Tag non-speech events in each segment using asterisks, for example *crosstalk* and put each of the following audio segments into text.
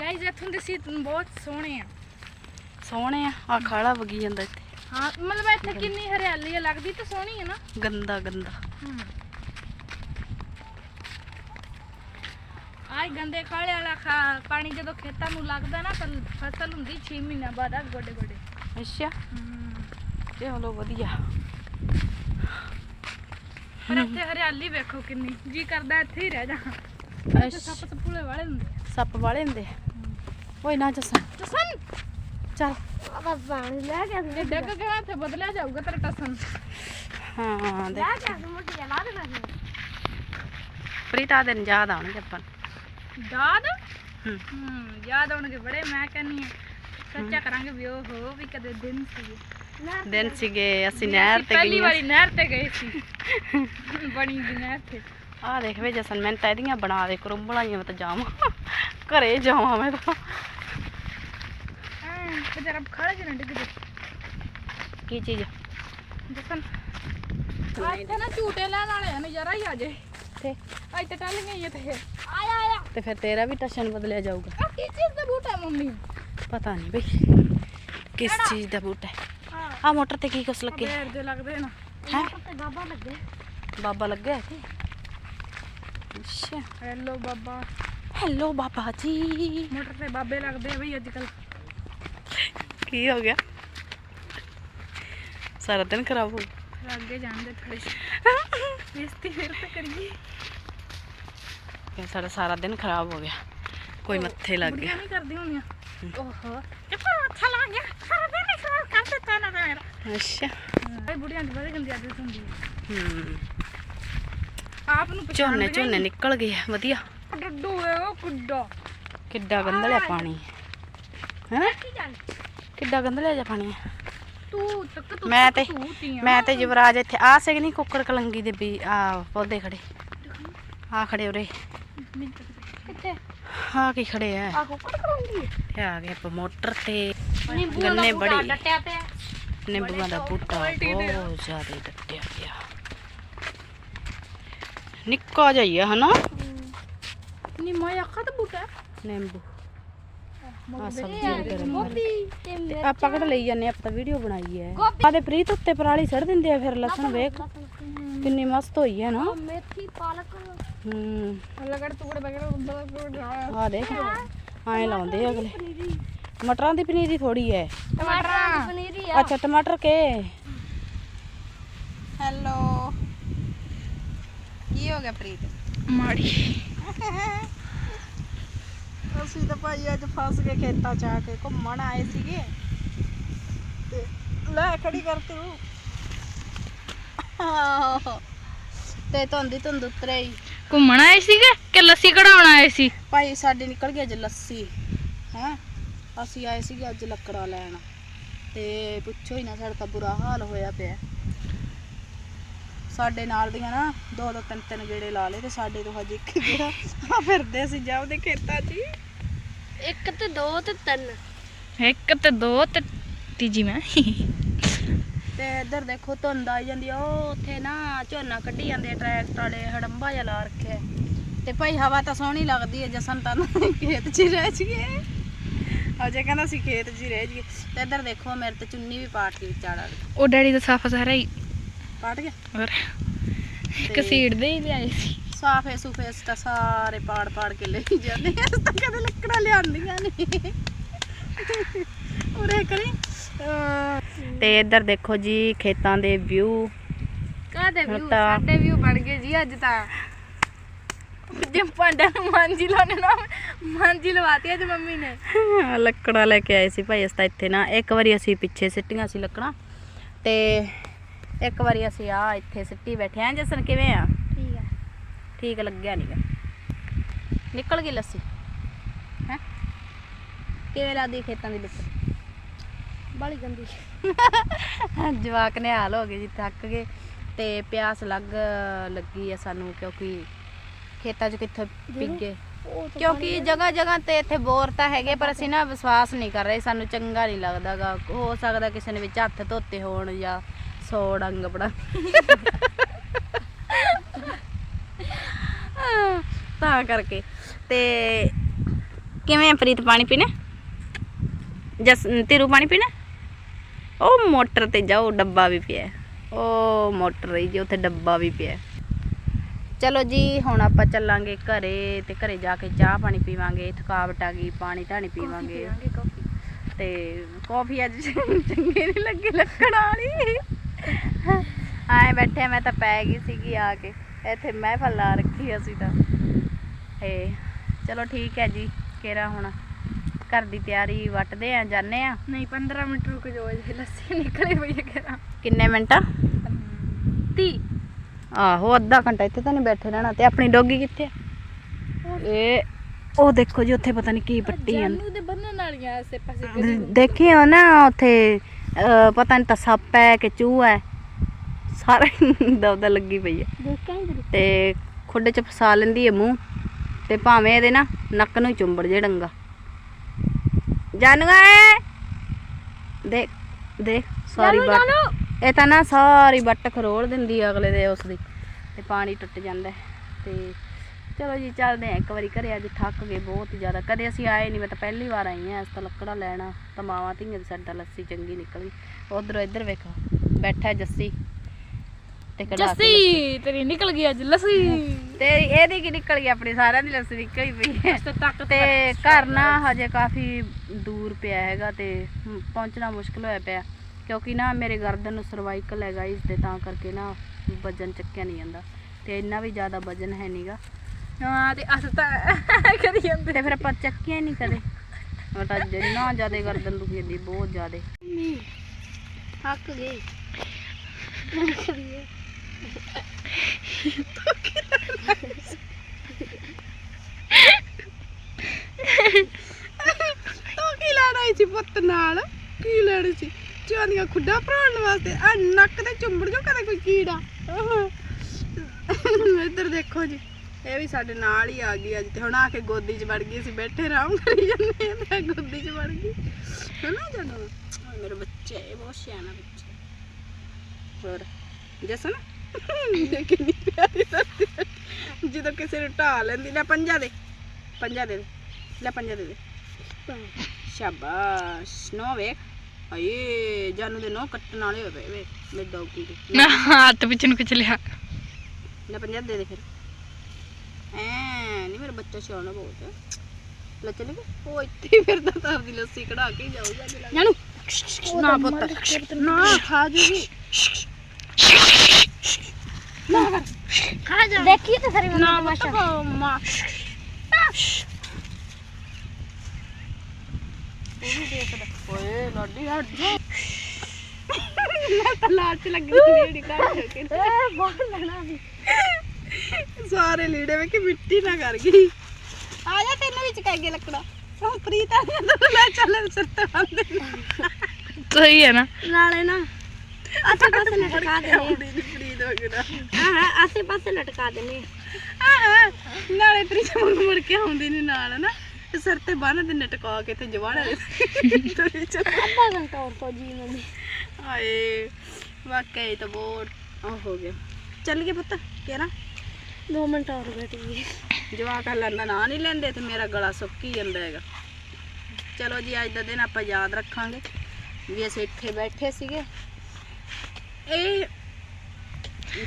Guys ਇੱਥੋਂ ਦੇ ਸੀ ਬਹੁਤ ਸੋਹਣੇ ਆ। ਸੋਹਣੇ ਆ ਆ ਖਾਲਾ ਵਗੀ ਜਾਂਦਾ ਇੱਥੇ। ਹਾਂ ਮਤਲਬ ਇੱਥੇ ਕਿੰਨੀ ਹਰਿਆਲੀ ਆ ਲੱਗਦੀ ਤਾਂ ਸੋਹਣੀ ਹੈ ਨਾ। ਗੰਦਾ ਗੰਦਾ। ਆਏ ਗੰਦੇ ਕਾਲੇ ਵਾਲਾ ਖਾ ਪਾਣੀ ਜਦੋਂ ਖੇਤਾਂ ਨੂੰ ਲੱਗਦਾ ਨਾ ਤਾਂ ਫਸਲ ਹੁੰਦੀ 6 ਮਹੀਨਿਆਂ ਬਾਅਦ ਆ ਗੋਡੇ ਗੋਡੇ। ਅੱਛਾ। ਚਲੋ ਵਧੀਆ। ਪਰ ਇੱਥੇ ਹਰਿਆਲੀ ਵੇਖੋ ਕਿੰਨੀ ਜੀ ਕਰਦਾ ਇੱਥੇ ਹੀ ਰਹਿ ਜਾ। ਅੱਛਾ। ਸੱਪ ਸਪੂਲੇ ਵਾਲੇ ਹੁੰਦੇ। ਸੱਪ ਵਾਲੇ ਹੁੰਦੇ ਓਏ ਨਾ ਜਸਨ। ਟਸਨ ਚੱਲ। ਪਾਣੀ ਲੈ ਕੇ ਜੇ ਡੱਗ ਗਿਆ ਇੱਥੇ ਬਦਲਿਆ ਜਾਊਗਾ ਤੇਰਾ ਟਸਨ। ਹਾਂ ਦੇ ਕੇ ਮੁੱਢ ਕੇ ਲਾ ਦੇ ਪ੍ਰੀਤਾ ਦੇ ਯਾਦ ਆਉਣਗੇ ਆਪਾਂ। ਯਾਦ? ਹੂੰ। ਹੂੰ ਯਾਦ ਆਉਣਗੇ ਬੜੇ ਮੈਂ ਕਹਿੰਨੀ ਆ ਸੱਚਾ ਕਰਾਂਗੇ ਵੀ ਉਹ ਹੋ ਵੀ ਕਦੇ ਦਿਨ ਸੀ ਦਿਨ ਸੀਗੇ ਅਸੀਂ ਨਹਿਰ ਤੇ ਪਹਿਲੀ ਗਈਆਂ ਵਾਰੀ ਨਹਿਰ ਤੇ ਗਏ ਸੀ। *laughs* ਬਣੀ ਦੀ ਨਹਿਰ ਤੇ। ਆ ਦੇਖ ਵੇ ਜਸਨ ਮੈਂ ਤਾਂ ਇਹਦੀਆਂ ਬਣਾ ਦੇ ਕਰੁੰਬਲਾਂ ਜਿਵੇਂ ਤਾਂ ਜਾਵਾਂ। ਘਰੇ ਜਾਵਾਂ ਮੈਂ ਤਾਂ। ਐਂ ਤੇ ਜਰਾ ਖੜਾ ਜਿਹਾ ਨਾ ਡਿੱਗ ਜੇ। ਕੀ ਚੀਜ਼? ਜਸਨ ਇੱਥੇ ਨਾ ਝੂਟੇ ਲੈਣ ਵਾਲੇ ਆ ਨਜ਼ਾਰਾ ਹੀ ਆ ਜੇ। ਤੇ? ਅੱਜ ਤੇ ਟੱਲ ਗਈ ਇੱਥੇ। ਆਇਆ ਆਇਆ। ਤੇ ਫਿਰ ਤੇਰਾ ਵੀ ਟਸ਼ਨ ਬਦਲਿਆ ਜਾਊਗਾ। ਆ ਕੀ ਚੀਜ਼ ਦਾ ਬੂਟਾ ਹੈ ਮੰਮੀ? ਪਤਾ ਨਹੀਂ ਬਈ ਕਿਸ ਚੀਜ਼ ਦਾ ਬੂਟਾ ਹਾਂ। ਆ ਮੋਟਰ ਤੇ ਕੀ ਕੁਛ ਲੱਗੇ? ਬੇਰ ਦੇ ਲੱਗਦੇ ਨਾ। ਹੈ? ਤੇ ਬਾਬਾ ਲੱਗੇ। ਬਾਬਾ ਲੱਗਿਆ ਇੱਥੇ? ਅੱਛਾ। ਹੈਲੋ ਬਾਬਾ। ਹੈਲੋ ਬਾਬਾ ਜੀ। ਮੋਟਰ ਤੇ ਬਾਬੇ ਲੱਗਦੇ ਆ ਬਈ ਅੱਜ ਕੱਲ ਕੀ ਹੋ ਗਿਆ? ਸਾਰਾ ਦਿਨ ਖਰਾਬ ਹੋ ਗਿਆ। ਅੱਗੇ ਜਾਂਦੇ ਥੋੜੇ ਬੇਇੱਜ਼ਤੀ ਫਿਰ ਤੇ ਕਰੀਏ। ਫਿਰ ਸਾਡਾ ਸਾਰਾ ਦਿਨ ਖਰਾਬ ਹੋ ਗਿਆ। ਕੋਈ ਮੱਥੇ ਲੱਗ ਗਿਆ। ਨਹੀਂ ਕਰਦੀ ਹੁੰਦੀਆਂ ਓਹੋ। ਤੇ ਪਰ ਅੱਛਾ ਲੱਗ ਗਿਆ। ਸਾਰਾ ਦਿਨ ਹੀ ਖਰਾਬ ਕਰ ਦਿੱਤਾ ਨਾ ਤੇ ਮੇਰਾ। ਅੱਛਾ। ਇਹ ਬੁੜੀਆਂ ਦੀ ਬੜੀ ਗੰਦੀ ਆਦਤ ਹੁੰਦੀ ਹੈ। ਹੂੰ। ਆਪ ਨੂੰ ਝੋਨੇ ਝੋਨੇ ਨਿਕਲ ਗਏ ਆ, ਵਧੀਆ। ਡੱਡੂ ਹੈ ਉਹ ਕੁੱਡਾ। ਕਿੱਡਾ ਗੰਦਲਿਆ ਪਾਣੀ। ਹੈ ਕੀ ਕਿੱਡਾ ਗੰਦਲਿਆ ਜਾ ਪਾਣੀ ਹੈ ਤੂੰ ਤੱਕ ਤੂੰ ਮੈਂ ਤੇ ਤੂੰ ਤੀਆਂ ਮੈਂ ਤੇ ਯੁਵਰਾਜ ਇੱਥੇ ਆ ਸਕ ਨਹੀਂ ਕੁੱਕਰ ਕਲੰਗੀ ਦੇ ਵੀ ਆ ਪੌਦੇ ਖੜੇ। ਆ ਖੜੇ ਉਰੇ। ਕਿੱਥੇ। ਆ ਕੀ ਖੜੇ ਆ। ਕੁੱਕੜ ਇਹ ਆ ਗਏ ਆਪਾਂ ਮੋਟਰ ਤੇ ਨਿੰਬੂ ਗੰਨੇ ਬੜੀ। ਡਟਿਆ ਪਿਆ। ਨਿੰਬੂਆਂ ਦਾ ਬੂਟਾ। ਬਹੁਤ ਜ਼ਿਆਦਾ ਡੱਟਿਆ। ਨਿੱਕਾ ਜਿਹਾ ਹੀ ਆ ਹਨਾ? ਨੀ ਮੈਂ ਅੱਖਾਂ ਤੇ ਬੂਟਾ ਨਿੰਬੂ। ਆ ਸਬਜ਼ੀ ਵਗੈਰਾ ਗੋਭੀ ਆਪਾਂ ਕਿਹੜਾ ਲਈ ਜਾਂਦੇ ਆ, ਆਪਾਂ ਵੀਡੀਓ ਬਣਾਈ ਹੈ। ਆ ਤੇ ਪ੍ਰੀਤ ਉੱਤੇ ਪਰਾਲੀ ਸੜ ਦਿੰਦੇ ਆ ਫਿਰ ਲਸਣ ਵੇਖ। ਕਿੰਨੀ ਮਸਤ ਹੋਈ ਹੈ ਨਾ। ਮੇਥੀ ਪਾਲਕ। ਹੂੰ ਲਗੜ ਟੁਕੜੇ ਵਗੈਰਾ ਆ ਦੇਖ। ਐਂ ਲਾਉਂਦੇ ਆ ਅਗਲੇ। ਮਟਰਾਂ ਦੀ ਪਨੀਰੀ ਥੋੜੀ ਹੈ। ਟਮਾਟਰ ਪਨੀਰੀ ਅੱਛਾ ਟਮਾਟਰ ਕੇ? ਹੈਲੋ। ਕੀ ਹੋ ਗਿਆ ਪ੍ਰੀਤ? ਮਾੜੀ। ਅਸੀਂ ਤਾਂ ਭਾਈ ਅੱਜ ਫਸ ਗਏ ਖੇਤਾਂ ਚ ਆ ਕੇ ਘੁੰਮਣ ਆਏ ਸੀਗੇ। ਤੇ ਲੈ ਖੜੀ ਕਰ ਤੂੰ। ਤੇ ਧੁੰਦੀ ਧੁੰਦ ਉਤਰੇ ਹੀ। ਘੁੰਮਣ ਆਏ ਸੀਗੇ ਕਿ ਲੱਸੀ ਕਢਾਉਣ ਆਏ ਸੀ? ਭਾਈ ਸਾਡੇ ਨਿਕਲ ਗਈ ਅੱਜ ਲੱਸੀ ਹੈ? ਅਸੀਂ ਆਏ ਸੀਗੇ ਅੱਜ ਲੱਕੜਾਂ ਲੈਣ। ਤੇ ਪੁੱਛੋ ਹੀ ਨਾ ਸਾਡਾ ਤਾਂ ਬੁਰਾ ਹਾਲ ਹੋਇਆ ਪਿਆ। ਸਾਡੇ ਨਾਲ ਦੀਆਂ ਨਾ ਦੋ ਦੋ ਤਿੰਨ ਤਿੰਨ ਗੇੜੇ ਲਾ ਲਏ ਤੇ ਸਾਡੇ ਤੋਂ ਹਜੇ ਇੱਕ ਗੇੜਾ ਆ ਫਿਰਦੇ ਸੀ ਜਾਂਦੇ ਖੇਤਾਂ 'ਚ ਹੀ। ਇੱਕ ਤੇ ਦੋ ਤੇ ਤਿੰਨ। ਇੱਕ ਤੇ ਦੋ ਤੇ ਤੀਜੀ ਮੈਂ। ਤੇ ਇੱਧਰ ਦੇਖੋ ਧੁੰਦ ਆਈ ਜਾਂਦੀ ਆ ਉਹ ਉੱਥੇ ਨਾ ਝੋਨਾ ਕੱਢੀ ਜਾਂਦੇ ਆ ਟਰੈਕਟਰ ਵਾਲੇ ਹੜੰਬਾ ਜਿਹਾ ਲਾ ਰੱਖਿਆ। ਹੈ। ਤੇ ਭਾਈ ਹਵਾ ਤਾਂ ਸੋਹਣੀ ਲੱਗਦੀ ਹੈ ਜਸਨ ਤਾਂ ਖੇਤ 'ਚ ਹੀ ਰਹਿ ਜੀਏ ਅਜੇ ਕਹਿੰਦਾ ਸੀ ਖੇਤ 'ਚ ਹੀ ਰਹਿ ਜੀਏ ਤੇ ਇੱਧਰ ਦੇਖੋ ਮੇਰੇ ਤੇ ਚੁੰਨੀ ਵੀ ਪਾਟ ਗਈ ਵਿਚਾੜਾ ਉਹ ਡੈਡੀ ਦਾ ਸਾਫਾ ਸਾਰਾ ਹੀ ਪਾਟ ਗਿਆ। ਹੋਰ? ਤੇ ਕਸੀੜ ਦੇ ਹੀ ਲਿਆਏ ਸੀ। ਸਾਫੇ ਸੂਫੇ ਤਾਂ ਸਾਰੇ ਪਾੜ ਪਾੜ ਕੇ ਲਈ ਜਾਂਦੇ ਆ ਅਸੀਂ ਤਾਂ ਕਦੇ ਲੱਕੜਾਂ ਲਿਆਂਦੀਆਂ ਨਹੀਂ ਉਰੇ ਕਰੀ। ਅਹ ਤੇ ਇੱਧਰ ਦੇਖੋ ਜੀ ਖੇਤਾਂ ਦੇ ਵਿਊ ਕਾਦੇ ਹੁਣ ਵਿਊ ਤਾਂ- ਸਾਡੇ ਵਿਊ ਬਣ ਗਏ ਜੀ ਅੱਜ ਤਾਂ। ਜੇ ਪਾਂਡਾ ਨੂੰ ਮਾਂਜੀ ਲਾਉਣੇ ਨਾ ਮਾਂਜੀ ਲਵਾਤੀ ਅੱਜ ਮੰਮੀ ਨੇ। ਲੱਕੜਾਂ ਲੈ ਕੇ ਆਏ ਸੀ ਭਾਈ ਅਸੀਂ ਤਾਂ ਇੱਥੇ ਨਾ ਇੱਕ ਵਾਰੀ ਅਸੀਂ ਪਿੱਛੇ ਸਿੱਟੀਆਂ ਸੀ ਲੱਕੜਾਂ। ਤੇ ਇੱਕ ਵਾਰੀ ਅਸੀਂ ਆ ਇੱਥੇ ਸਿੱਟੀ ਬੈਠੇ ਆਂ। ਜਸਨ ਕਿਵੇਂ ਆ? ਠੀਕ ਆ। ਠੀਕ ਲੱਗਿਆ ਨਹੀਂਗਾ ਨਿਕਲ ਗਈ ਲੱਸੀ? ਹੈ? ਕਿਵੇਂ ਲੱਗਦੀ ਖੇਤਾਂ ਦੀ ਲੱਸੀ? ਬੜੀ ਗੰਦੀ। ਜਵਾਕ ਨੇ ਹਾਲ ਹੋ ਗਏ ਜੀ ਥੱਕ ਗਏ। ਤੇ ਪਿਆਸ ਲੱਗ ਲੱਗੀ ਆ ਸਾਨੂੰ ਕਿਉਂਕਿ ਖੇਤਾਂ 'ਚ ਕਿੱਥੇ ਪਿੱਗੇ? ਕਿਉਂਕਿ ਜਗ੍ਹਾ ਜਗ੍ਹਾ ਤੇ ਇੱਥੇ ਬੋਰ ਤਾਂ ਹੈਗੇ ਪਰ ਅਸੀਂ ਨਾ ਵਿਸ਼ਵਾਸ ਨਹੀਂ ਕਰ ਰਹੇ। ਸਾਨੂੰ ਚੰਗਾ ਨਹੀਂ ਲੱਗਦਾਗਾ। ਹੋ ਸਕਦਾ ਕਿਸੇ ਨੇ ਵਿੱਚ ਹੱਥ ਧੋਤੇ ਹੋਣ ਜਾਂ ਸੌ ਡੰਗ ਬੜਾ ਤਾਂ ਕਰਕੇ ਤੇ ਕਿਵੇਂ ਪ੍ਰੀਤ ਪਾਣੀ ਪੀਣਾ ਜਸ ਤੇਰੂ ਪਾਣੀ ਪੀਣਾ ਉਹ ਮੋਟਰ ਤੇ ਜਾਓ ਡੱਬਾ ਵੀ ਪਿਆ ਉਹ ਮੋਟਰ ਰਹੀ ਜੀ ਉੱਥੇ ਡੱਬਾ ਵੀ ਪਿਆ ਚਲੋ ਜੀ ਹੁਣ ਆਪਾਂ ਚੱਲਾਂਗੇ ਘਰੇ ਤੇ ਘਰੇ ਜਾ ਕੇ ਚਾਹ ਪਾਣੀ ਪੀਵਾਂਗੇ ਥਕਾਵਟ ਆ ਗਈ ਪਾਣੀ ਧਾਣੀ ਪੀਵਾਂਗੇ ਤੇ ਕਾਫੀ ਅੱਜ ਚੰਗੀ ਨਹੀਂ ਲੱਗੀ ਲੱਕੜ ਵਾਲੀ ਆਏ ਬੈਠੇ ਮੈਂ ਤਾਂ ਪੈ ਗਈ ਸੀਗੀ ਆ ਕੇ। ਇੱਥੇ ਮਹਿਫਲ ਲਾ ਰੱਖੀ ਅਸੀਂ ਤਾਂ। ਤੇ ਚਲੋ ਠੀਕ ਹੈ ਜੀ ਕੇਰਾ ਹੁਣ? ਘਰ ਦੀ ਤਿਆਰੀ ਵੱਟਦੇ ਆ ਜਾਣੇ ਆ? ਨਹੀਂ 15 ਮਿੰਟ ਰੁਕ ਜਾਓ ਇਹ ਲੱਸੀ ਨਿਕਲੇ ਪਈ ਹੈ ਕਰਾਂ ਕਿੰਨੇ ਮਿੰਟ 30 ਆਹੋ ਅੱਧਾ ਘੰਟਾ ਇੱਥੇ ਤਾਂ ਨਹੀਂ ਬੈਠੇ ਰਹਿਣਾ ਤੇ ਆਪਣੀ ਡੋਗੀ ਕਿੱਥੇ ਆ? ਇਹ ਉਹ ਦੇਖੋ ਜੀ ਉੱਥੇ ਪਤਾ ਨਹੀਂ ਕੀ ਪੱਟੀ ਆ। ਜਾਨੂ ਦੇ ਬੰਨਣ ਵਾਲੀਆਂ ਆਸੇ ਪਾਸੇ ਦੇਖੀ ਨਾ ਉੱਥੇ ਪਤਾ ਨਹੀਂ ਤਾਂ ਸੱਪ ਹੈ ਕਿ ਚੂਹਾ ਹੈ। ਸਾਰਾ ਦਵਦਾ ਲੱਗੀ ਪਈ ਹੈ। ਤੇ ਖੁੱਡੇ 'ਚ ਫਸਾ ਲੈਂਦੀ ਹੈ ਮੂੰਹ। ਤੇ ਭਾਵੇਂ ਇਹਦੇ ਨਾ ਨੱਕ ਨੂੰ ਚੁੰਬੜ ਜੇ ਡੰਗਾ। ਜਾਨੂਆ ਦੇਖ ਦੇਖ ਸਾਰੀ ਬੱਟ। ਇਹ ਤਾਂ ਨਾ ਸਾਰੀ ਬੱਟ ਖਰੋੜ ਦਿੰਦੀ ਅਗਲੇ ਦੇ ਉਸ ਦੀ। ਤੇ ਪਾਣੀ ਟੁੱਟ ਜਾਂਦਾ। ਤੇ ਚਲੋ ਜੀ ਚੱਲਦੇ ਆ ਇੱਕ ਵਾਰੀ ਘਰੇ ਅੱਜ ਥੱਕ ਗਏ ਬਹੁਤ ਜ਼ਿਆਦਾ। ਕਦੇ ਅਸੀਂ ਆਏ ਨਹੀਂ ਮੈਂ ਤਾਂ ਪਹਿਲੀ ਵਾਰ ਆਈ ਆ ਇਸ ਤਾਂ ਲੱਕੜਾ ਲੈਣਾ। ਤਾਂ ਮਾਵਾਂ ਧੀਆਂ ਦੀ ਸਾਡਾ ਲੱਸੀ ਚੰਗੀ ਨਿਕਲੀ। ਉਧਰੋਂ ਇੱਧਰ ਵੇਖੋ ਬੈਠਾ ਜੱਸੀ। ਤੇ ਜੱਸੀ ਤੇਰੀ ਨਿਕਲ ਗਈ ਅੱਜ ਲੱਸੀ। ਤੇਰੀ ਇਹਦੀ ਕੀ ਨਿਕਲ? ਗਈ ਆਪਣੀ ਸਾਰਿਆਂ ਦੀ ਲੱਸੀ ਨਿਕਲੀ ਪਈ ਹੈ। ਤੇ ਤੱਕ ਤੇ ਘਰ ਨਾ ਹਜੇ ਕਾਫੀ ਦੂਰ ਪਿਆ ਹੈਗਾ ਤੇ ਪਹੁੰਚਣਾ ਮੁਸ਼ਕਲ ਹੋਇਆ ਪਿਆ। ਕਿਉਂਕਿ ਨਾ ਮੇਰੇ ਗਰਦਨ ਨੂੰ ਸਰਵਾਈਕਲ ਹੈਗਾ ਇਸ ਦੇ ਤਾਂ ਕਰਕੇ ਨਾ ਵਜਨ ਚੱਕਿਆ ਨਹੀਂ ਜਾਂਦਾ। ਤੇ ਇੰਨਾ ਵੀ ਜ਼ਿਆਦਾ ਵਜਨ ਹੈ ਨਹੀਂਗਾ ਹਾਂ ਤੇ ਅਸ ਤਾਂ ਕਰੀ ਜਾਂਦੇ। ਤੇ ਫਿਰ ਆਪਾਂ ਚੱਕਿਆ ਨਹੀਂ ਕਦੇ। ਉਹ ਤਾਂ ਜਿੰਨਾ ਜ਼ਿਆਦਾ ਗਰਦਨ ਦੁਖੀ ਜਾਂਦੀ ਬਹੁਤ ਜ਼ਿਆਦਾ। ਥੱਕ ਗਈ। ਤੂੰ ਕੀ ਲੈਣਾ ਸੀ ਪੁੱਤ ਨਾਲ। ਕੀ ਲੈਣਾ ਸੀ? ਚਾਂਦੀਆਂ ਖੁੱਡਾ ਭਰਾਉਣ ਵਾਸਤੇ। ਆ ਨੱਕ ਤੇ ਚੁੰਬੜ ਜੋ ਕਦੇ ਕੋਈ ਕੀੜਾ। ਇੱਧਰ ਦੇਖੋ ਜੀ। ਇਹ ਵੀ ਸਾਡੇ ਨਾਲ ਹੀ ਆ ਗਈ ਅੱਜ ਤੇ ਹੁਣ ਆ ਕੇ ਗੋਦੀ 'ਚ ਵੜ ਗਈ ਸੀ ਬੈਠੇ ਆਰਾਮ ਕਰੀ ਜਾਂਦੇ ਤੇ ਗੋਦੀ 'ਚ ਵੜ ਗਈ। ਹਨਾ ਜਦੋਂ? ਮੇਰੇ ਬੱਚੇ ਇਹ ਬਹੁਤ ਸਿਆਣਾ ਬੱਚਾ। ਹੋਰ ਜਸਨ? ਇਹ ਕਿੰਨੀ ਪਿਆਰੀ ਲੱਗਦੀ। ਜਦੋਂ ਕਿਸੇ ਨੂੰ ਢਾ ਲੈਂਦੀ ਲੈ ਪੰਜਾ ਦੇ ਪੰਜਾ ਦੇ ਦੇ ਲੈ ਪੰਜਾ ਦੇ ਦੇ। ਸ਼ਾਬਾਸ਼ ਨੋ ਵੇਖ। ਆਏ ਜਾਨੂ ਦੇ ਨੋ ਕੱਟਣ ਵਾਲੇ ਪਏ ਵੇ ਮੇਰੇ ਡੌਗੀ ਦੇ। ਨਾ ਹੱਥ ਪਿੱਛੇ ਨੂੰ ਖਿੱਚ ਲਿਆ। ਲੈ ਪੰਜਾ ਦੇ ਦੇ ਫਿਰ। ਐ ਨਹੀਂ ਮੇਰਾ ਬੱਚਾ ਸਿਆਣਾ ਬਹੁਤ ਹੈ। ਲੈ ਚਲੇ ਗਏ ਉਹ ਇੱਥੇ ਹੀ ਫਿਰਦਾ ਤਾਂ ਆਪਦੀ ਲੱਸੀ ਕਢਾ ਕੇ ਹੀ ਜਾਊਗਾ ਜਾਨੂ ਨਾ ਪੁੱਤ ਨਾ ਖਾ ਜੂਗੀ। ਖਾ ਜਾ। ਦੇਖੀ ਤੇ ਸਾਰੀ ਨਾ ਪੁੱਤ ਮਾਂ। ਉਹ ਵੀ ਦੇਖਦਾ ਓਏ ਲਾਡੀ ਹਟ। ਜਾ ਮੈਂ ਤਾਂ ਲਾਟ ਲੱਗੀ ਸੀ ਜਿਹੜੀ ਕੱਢ ਕੇ। ਬਹੁਤ ਲੈਣਾ ਵੀ। ਸਾਰੇ ਲੀੜੇ ਵਿੱਚ ਮਿੱਟੀ ਨਾ ਕਰ ਗਈ। ਆ ਜਾ ਤੈਨੂੰ ਵਿੱਚ ਕਹਿ ਗਿਆ ਲੱਕੜਾ। ਉਹ ਪ੍ਰੀਤ ਆ ਗਿਆ ਤਾਂ ਲੈ ਚੱਲ ਸਿਰ ਬੰਦੇ ਸਹੀ ਹੈ ਨਾ। ਨਾਲੇ ਨਾ ਆਸੇ ਪਾਸੇ ਲਟਕਾ ਦੇਣੇ ਪ੍ਰੀਤ ਹੋ ਗਿਆ ਹਾਂ ਹਾਂ ਆਸੇ ਪਾਸੇ ਲਟਕਾ ਦੇਣੇ ਹਾਂ। ਨਾਲੇ ਪ੍ਰੀਤ ਮੁੜ ਮੁੜ ਕੇ ਆਉਂਦੀ ਨਹੀਂ ਨਾਲ ਨਾ ਤੇ ਸਿਰ ਤੇ ਬੰਨ ਦੇ ਲਟਕਾ ਕੇ ਤੇ ਜਵਾੜਾ ਦੇ ਤੁਰੀ ਚੱਲ ਅੱਧਾ ਘੰਟਾ ਹੋਰ ਕੋ ਜੀ ਮੰਮੀ ਹਾਏ ਵਾਕਈ ਤਾਂ ਬਹੁਤ ਉਹ ਹੋ ਗਿਆ। ਚੱਲ ਗਏ ਪੁੱਤ ਕਿਹੜਾ 2 ਮਿੰਟ ਹੋਰ ਬੈਠੀ ਜਵਾਕ ਹਲਣ ਦਾ ਨਾਂ ਨਹੀਂ ਲੈਂਦੇ ਤੇ ਮੇਰਾ ਗਲਾ ਸੁੱਕੀ ਜਾਂਦਾ ਹੈਗਾ। ਚਲੋ ਜੀ, ਅੱਜ ਦਾ ਦਿਨ ਆਪਾਂ ਯਾਦ ਰੱਖਾਂਗੇ ਵੀ ਅਸੀਂ ਇੱਥੇ ਬੈਠੇ ਸੀਗੇ। ਇਹ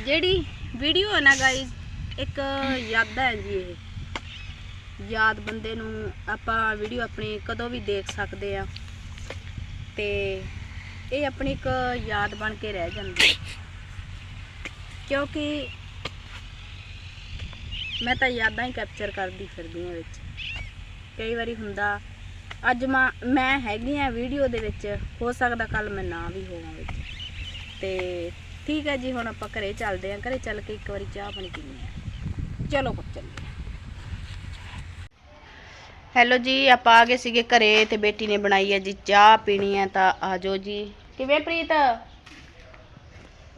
ਜਿਹੜੀ ਵੀਡੀਓ ਹੈ ਨਾ ਗਾਇਜ਼ ਇੱਕ ਯਾਦ ਹੈ ਜੀ ਇਹ। ਯਾਦ ਬੰਦੇ ਨੂੰ ਆਪਾਂ ਵੀਡੀਓ ਆਪਣੀ ਕਦੋਂ ਵੀ ਦੇਖ ਸਕਦੇ ਆ ਤੇ ਇਹ ਆਪਣੀ ਇੱਕ ਯਾਦ ਬਣ ਕੇ ਰਹਿ ਜਾਂਦੀ ਕਿਉਂਕਿ ਮੈਂ ਤਾਂ ਯਾਦਾਂ ਹੀ ਕੈਪਚਰ ਕਰਦੀ ਫਿਰਦੀ ਹਾਂ ਵਿੱਚ। ਕਈ ਵਾਰੀ ਹੁੰਦਾ, ਅੱਜ ਮੈਂ ਮੈਂ ਹੈਗੀ ਆ ਵੀਡੀਓ ਦੇ ਵਿੱਚ, ਹੋ ਸਕਦਾ ਕੱਲ ਮੈਂ ਨਾ ਵੀ ਹੋਵਾਂ ਵਿੱਚ। ਤੇ ਠੀਕ ਹੈ ਜੀ, ਹੁਣ ਆਪਾਂ ਘਰੇ ਚੱਲਦੇ ਆਂ ਘਰੇ ਚੱਲ ਕੇ ਇੱਕ ਵਾਰੀ ਚਾਹ ਪਾਣੀ ਪੀਂਦੇ ਆ ਚਲੋ ਪੁੱਤ, ਚੱਲੀਏ। ਹੈਲੋ ਜੀ, ਆਪਾਂ ਆ ਗਏ ਸੀਗੇ ਘਰੇ ਤੇ ਬੇਟੀ ਨੇ ਬਣਾਈ ਹੈ ਜੀ ਚਾਹ ਪੀਣੀ ਹੈ ਤਾਂ ਆ ਜਾਓ ਜੀ। ਕਿਵੇਂ ਪ੍ਰੀਤ?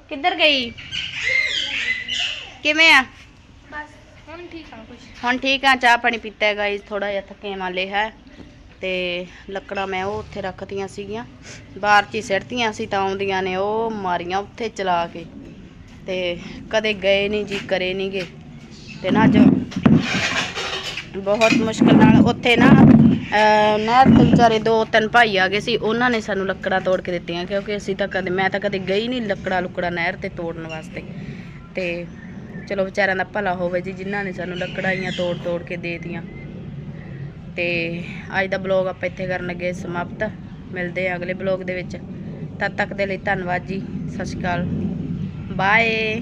ਕਿੱਧਰ ਗਈ? ਕਿਵੇਂ ਆ? ਹੁਣ ਠੀਕ ਆ ਕੁਝ ਹੁਣ ਠੀਕ ਆ ਚਾਹ ਪਾਣੀ ਪੀਤਾ ਹੈ ਗਾਈਜ਼ ਥੋੜਾ ਜਿਹਾ ਥੱਕੇ ਵਾਲੇ ਹੈ। ਤੇ ਲੱਕੜਾਂ ਮੈਂ ਉਹ ਉੱਥੇ ਰੱਖਤੀਆਂ ਸੀਗੀਆਂ। ਬਾਹਰ ਚ ਹੀ ਸਿੱਟਤੀਆਂ ਸੀ ਤਾਂ ਆਉਂਦੀਆਂ ਨੇ ਉਹ ਮਾਰੀਆਂ ਉੱਥੇ ਚਲਾ ਕੇ। ਤੇ ਕਦੇ ਗਏ ਨਹੀਂ ਜੀ ਕਰੇ ਨਹੀਂ ਗੇ। ਤੇ ਨਾ ਅੱਜ ਬਹੁਤ ਮੁਸ਼ਕਲ ਨਾਲ ਉੱਥੇ ਨਾ ਅਹ, ਨਹਿਰ ਤੇ ਵਿਚਾਰੇ ਦੋ ਤਿੰਨ ਭਾਈ ਆ ਗਏ ਸੀ ਉਹਨਾਂ ਨੇ ਸਾਨੂੰ ਲੱਕੜਾਂ ਤੋੜ ਕੇ ਦਿੱਤੀਆਂ ਕਿਉਂਕਿ ਅਸੀਂ ਤਾਂ ਕਦੇ ਮੈਂ ਤਾਂ ਕਦੇ ਗਈ ਨਹੀਂ ਲੱਕੜਾਂ ਲੁਕੜਾ ਨਹਿਰ ਤੇ ਤੋੜਨ ਵਾਸਤੇ। ਤੇ ਚਲੋ ਵਿਚਾਰਿਆਂ ਦਾ ਭਲਾ ਹੋਵੇ ਜੀ, ਜਿਨ੍ਹਾਂ ਨੇ ਸਾਨੂੰ ਲੱਕੜਾਈਆਂ ਤੋੜ ਤੋੜ ਕੇ ਦੇ ਦਿੱਤੀਆਂ। ਤੇ ਅੱਜ ਦਾ ਬਲੌਗ ਆਪਾਂ ਇੱਥੇ ਕਰਨ ਲੱਗੇ ਸਮਾਪਤ। ਮਿਲਦੇ ਆ ਅਗਲੇ ਬਲੌਗ ਦੇ ਵਿੱਚ। ਤਦ ਤੱਕ ਦੇ ਲਈ ਧੰਨਵਾਦ ਜੀ। ਸਤਿ ਸ਼੍ਰੀ ਅਕਾਲ। ਬਾਏ